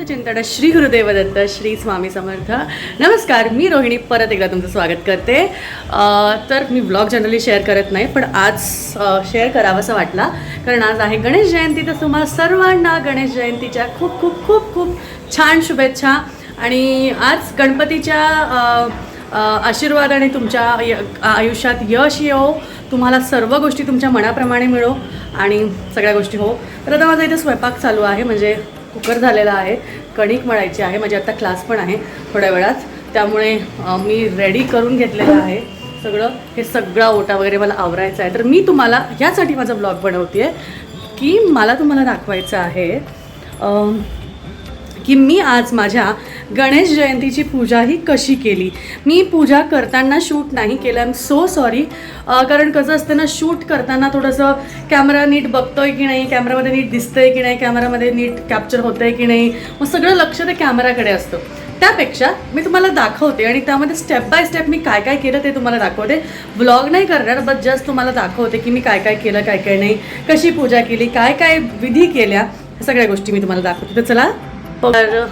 अवधूत चिंतन श्री गुरुदेव दत्त श्री स्वामी समर्थ. नमस्कार मी रोहिणी परत एकदा तुमचं स्वागत करते. तर मी ब्लॉग जनरली शेअर करत नाही पण आज शेअर करावासा वाटला. कारण आज आहे गणेश जयंती तर तुम्हाला सर्वांना गणेश जयंतीच्या खूप खूप खूप खूप छान शुभेच्छा. आणि आज गणपतीच्या आशीर्वादाने तुमच्या य- आयुष्यात यश येऊ तुम्हाला सर्व गोष्टी तुमच्या मनाप्रमाणे मिळो. आणि सगळ्या गोष्टी हो. तर आता माझा इथे स्वयंपाक चालू आहे म्हणजे कुकर झालेला आहे. कणिक मळायची आहे. माझी आता क्लास पण आहे थोड्या वेळात. त्यामुळे मी रेडी करून घेतलेलं आहे. सगळं हे सगळा ओटा वगैरे मला आवरायचा आहे. तर मी तुम्हाला ह्यासाठी माझा ब्लॉग बनवते की मला तुम्हाला दाखवायचं आहे की मी आज माझ्या गणेश जयंतीची पूजा ही कशी केली? मी पूजा करताना शूट नाही केलं. एम सो सॉरी कारण कसं असतं ना शूट करताना थोडंसं कॅमेरा नीट बघतोय की नाही कॅमेरामध्ये नीट दिसतंय की नाही कॅमेरामध्ये नीट कॅप्चर होतंय की नाही मग सगळं लक्ष ते कॅमेराकडे असतं. त्यापेक्षा मी तुम्हाला दाखवते आणि त्यामध्ये स्टेप बाय स्टेप मी काय काय केलं ते तुम्हाला दाखवते. व्लॉग नाही करणार बट जस्ट तुम्हाला दाखवते की मी काय काय केलं काय काय नाही कशी पूजा केली काय काय विधी केल्या सगळ्या गोष्टी मी तुम्हाला दाखवते. तर चला तर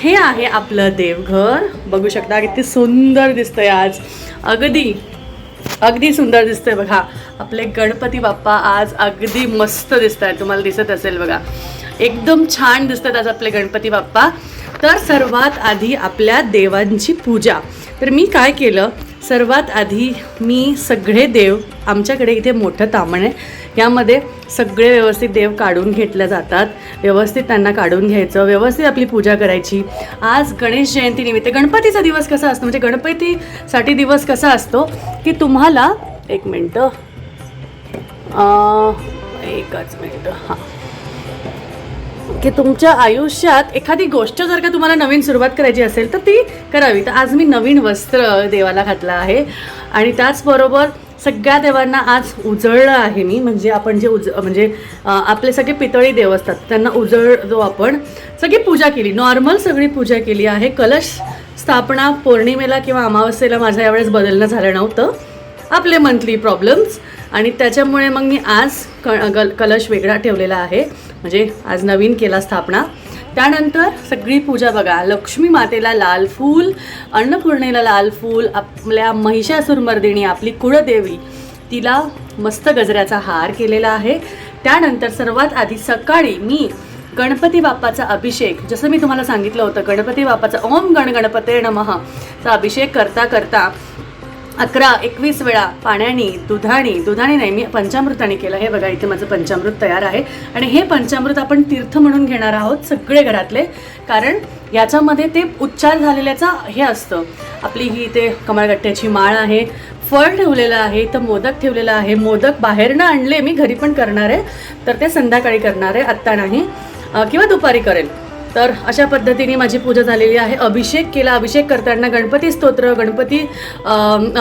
हे आहे आपलं देवघर. बघू शकता किती सुंदर दिसतंय आज. अगदी अगदी सुंदर दिसतंय बघा. आपले गणपती बाप्पा आज अगदी मस्त दिसत आहेत तुम्हाला दिसत असेल बघा. एकदम छान दिसतात आज आपले गणपती बाप्पा. तर सर्वात आधी आपल्या देवांची पूजा. तर मी काय केलं? सर्वात आधी मी सगळे देव आमच्याकडे इथे मोठं तामण आहे. यामध्ये सगळे व्यवस्थित देव काढून घेतल्या जातात. व्यवस्थित त्यांना काढून घ्यायचं. व्यवस्थित आपली पूजा करायची. आज गणेश जयंतीनिमित्त गणपतीचा दिवस कसा असतो? म्हणजे गणपतीसाठी दिवस कसा असतो? की तुम्हाला एक मिनटं. एकच मिनटं. हां. की तुमच्या आयुष्यात एखादी गोष्ट जर का तुम्हाला नवीन सुरुवात करायची असेल तर ती करावी. तर आज मी नवीन वस्त्र देवाला घातलं आहे. आणि त्याचबरोबर सगळ्या देवांना आज उजळलं आहे मी. म्हणजे आपण जे उज म्हणजे आपले सगळे पितळी देव असतात त्यांना उजळतो आपण. सगळी पूजा केली. नॉर्मल सगळी पूजा केली आहे. कलश स्थापना पौर्णिमेला किंवा अमावस्येला माझ्या यावेळेस बदलणं झालं नव्हतं. आपले मंथली प्रॉब्लेम्स. आणि त्याच्यामुळे मग मी आज क गल कलश वेगळा ठेवलेला आहे. म्हणजे आज नवीन केला स्थापना. त्यानंतर सगळी पूजा बघा. लक्ष्मी मातेला लाल फूल अन्नपूर्णेला लाल फूल आपल्या महिषासुरमर्दिनी आपली कुळदेवी तिला मस्त गजऱ्याचा हार केलेला आहे. त्यानंतर सर्वात आधी सकाळी मी गणपती बाप्पाचा अभिषेक जसं मी तुम्हाला सांगितलं होतं गणपती बाप्पाचा ओम गण गणपते नमः चा अभिषेक करता करता अकरा एकवीस वेळा पाण्याने दुधाने दुधाने नाही मी पंचामृताने केलं. हे बघा इथे माझं पंचामृत तयार आहे. आणि हे पंचामृत आपण तीर्थ म्हणून घेणार आहोत सगळे घरातले कारण याच्यामध्ये ते उच्चार झालेल्याचा हे असतं. आपली ही इथे कमळगट्ट्याची माळ आहे फळ ठेवलेलं आहे तर मोदक ठेवलेला आहे. मोदक बाहेरनं आणले मी घरी पण करणार आहे तर ते संध्याकाळी करणार आहे आत्ता नाही. किंवा दुपारी करेल. तर अशा पद्धतीने माझी पूजा झालेली आहे. अभिषेक केला अभिषेक करताना गणपती स्तोत्र गणपती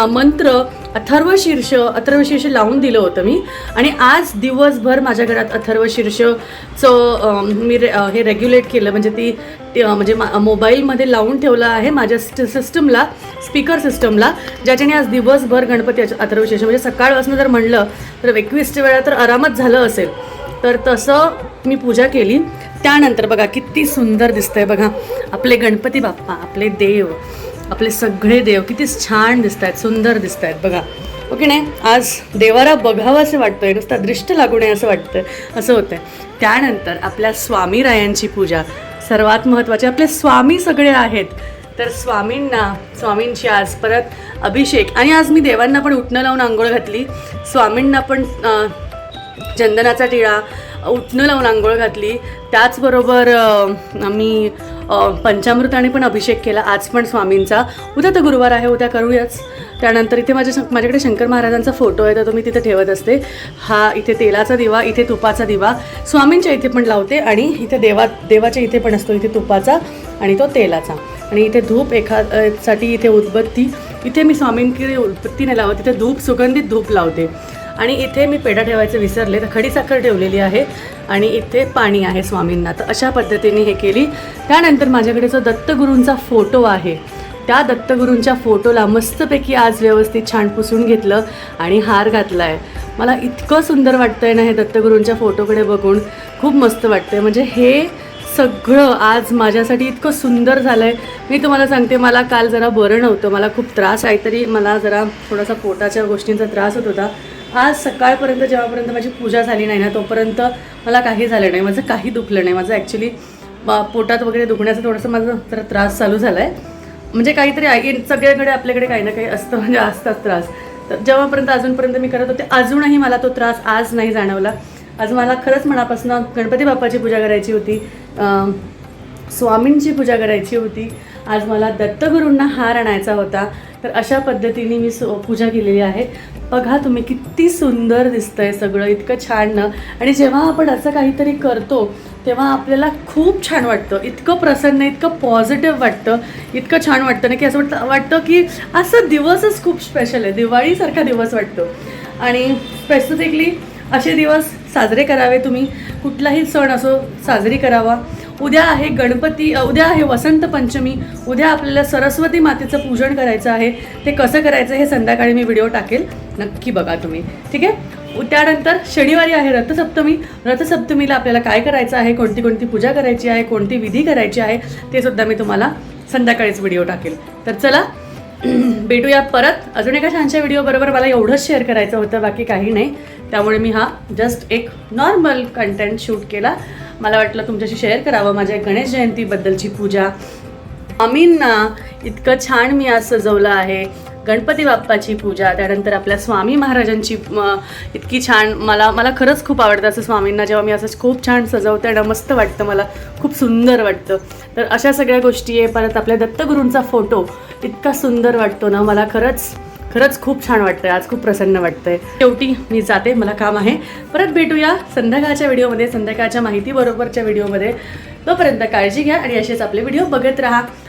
मंत्र अथर्व शीर्ष अथर्व शीर्ष लावून दिलं होतं मी. आणि आज दिवसभर माझ्या घरात अथर्व शीर्षचं मी रे- हे रेग्युलेट केलं. म्हणजे ती म्हणजे मा- मोबाईलमध्ये लावून ठेवलं आहे माझ्या सिस्टमला स्पीकर सिस्टमला ज्याच्याने आज दिवसभर गणपती अच- अथर्व शीर्ष म्हणजे सकाळपासून जर म्हणलं तर एकवीस वेळा तर आरामात झालं असेल. तर तसं मी पूजा केली. त्यानंतर बघा किती सुंदर दिसतंय बघा. आपले गणपती बाप्पा आपले देव आपले सगळे देव किती छान दिसत आहेत सुंदर दिसत आहेत बघा हो ओके नाही? आज देवाला बघावं असं वाटतंय नुसता दृष्ट लागू नये असं वाटतं असं होतंय. त्यानंतर आपल्या स्वामीरायांची पूजा. सर्वात महत्त्वाचे आपले स्वामी सगळे आहेत. तर स्वामींना स्वामींची आज परत अभिषेक. आणि आज मी देवांना पण उठणं लावून आंघोळ घातली. स्वामींना पण चंदनाचा टिळा उठणं लावून आंघोळ घातली. त्याचबरोबर आम्ही मी पंचामृताने पण अभिषेक केला आज पण स्वामींचा. उद्या तर गुरुवार आहे उद्या करूयाच. त्यानंतर इथे माझ्या माझ्याकडे शंकर महाराजांचा फोटो आहे तर तो मी तिथे ठेवत असते. हा इथे तेलाचा दिवा इथे तुपाचा दिवा. स्वामींच्या इथे पण लावते आणि इथे देवा देवाच्या इथे पण असतो इथे तुपाचा आणि तो तेलाचा. आणि इथे धूप एखा साठी इथे उदबत्ती. इथे मी स्वामींकडे उदबत्ती नाही लावत इथे धूप सुगंधित धूप लावते. आणि इथे मी पेढा ठेवायचं विसरले तर खडीसाखर ठेवलेली आहे आणि इथे पाणी आहे स्वामींना. तर अशा पद्धतीने हे केली. त्यानंतर माझ्याकडे जो दत्तगुरूंचा फोटो आहे त्या दत्तगुरूंच्या फोटोला मस्तपैकी आज व्यवस्थित छान पुसून घेतलं आणि हार घातला आहे मला इतकं सुंदर वाटतंय ना हे दत्तगुरूंच्या फोटोकडे बघून. खूप मस्त वाटतंय. म्हणजे हे सगळं आज माझ्यासाठी इतकं सुंदर झालं आहे मी तुम्हाला सांगते मला काल जरा बरं नव्हतं. मला खूप त्रास काहीतरी मला जरा थोडासा पोटाच्या गोष्टींचा त्रास होत होता. आज सकाळपर्यंत जेव्हापर्यंत माझी पूजा झाली नाही ना तोपर्यंत मला काही झालं नाही. माझं काही दुखलं नाही. माझं ॲक्च्युली पोटात वगैरे दुखण्याचा थोडासा माझा जरा त्रास चालू झाला आहे म्हणजे काहीतरी आई सगळ्याकडे आपल्याकडे काही ना काही असतं म्हणजे असतात त्रास. तर जेव्हापर्यंत अजूनपर्यंत मी करत होते अजूनही मला तो त्रास आज नाही जाणवला. आज मला खरंच मनापासून गणपती बाप्पाची पूजा करायची होती स्वामींची पूजा करायची होती. आज मला दत्तगुरूंना हार आणायचा होता. तर अशा पद्धतीने मी पूजा केलेली आहे. बघा तुम्ही किती सुंदर दिसतंय सगळं इतकं छान ना. आणि जेव्हा आपण असं काहीतरी करतो तेव्हा आपल्याला खूप छान वाटतं. इतकं प्रसन्न इतकं पॉझिटिव्ह वाटतं. इतकं छान वाटतं ना की असं वाटतं वाटतं की असं दिवसच खूप स्पेशल आहे. दिवाळीसारखा दिवस वाटतो. आणि स्पेसिफिकली असे दिवस साजरे करावे तुम्ही. कुठलाही सण असो साजरी करावा. उद्या आहे गणपती उद्या आहे वसंत पंचमी. उद्या आपल्याला सरस्वती मातेचं पूजन करायचं आहे. ते कसं करायचं हे संध्याकाळी मी व्हिडिओ टाकेल. नक्की बघा तुम्ही. ठीक आहे? त्यानंतर शनिवारी आहे रथसप्तमी. रथसप्तमीला आपल्याला काय करायचं आहे? कोणती कोणती पूजा करायची आहे? कोणती विधी करायची आहे? ते सुद्धा मी तुम्हाला संध्याकाळीच व्हिडिओ टाकेल. तर चला भेटूया परत. अजून एका छानशा व्हिडिओबरोबर मला एवढंच शेअर करायचं होतं बाकी काही नाही. त्यामुळे मी हा जस्ट एक नॉर्मल कंटेंट शूट केला. मला वाटलं तुमच्याशी शेअर करावं. माझ्या गणेश जयंतीबद्दलची पूजा. स्वामींना इतकं छान मी आज सजवलं आहे. गणपती बाप्पाची पूजा त्यानंतर आपल्या स्वामी महाराजांची इतकी छान मला मला खरंच खूप आवडतं असं स्वामींना जेव्हा मी असं खूप छान सजवते ना मस्त वाटतं मला खूप सुंदर वाटतं. तर अशा सगळ्या गोष्टी आहे परत आपल्या दत्तगुरूंचा फोटो इतका सुंदर वाटतो ना मला खरंच खरंच खूप छान वाटतंय आज खूप प्रसन्न वाटतंय. शेवटी मी जाते मला काम आहे. परत भेटूया संध्याकाळच्या व्हिडिओमध्ये संध्याकाळच्या माहितीबरोबरच्या व्हिडिओमध्ये. तोपर्यंत काळजी घ्या आणि असेच आपले व्हिडिओ बघत राहा.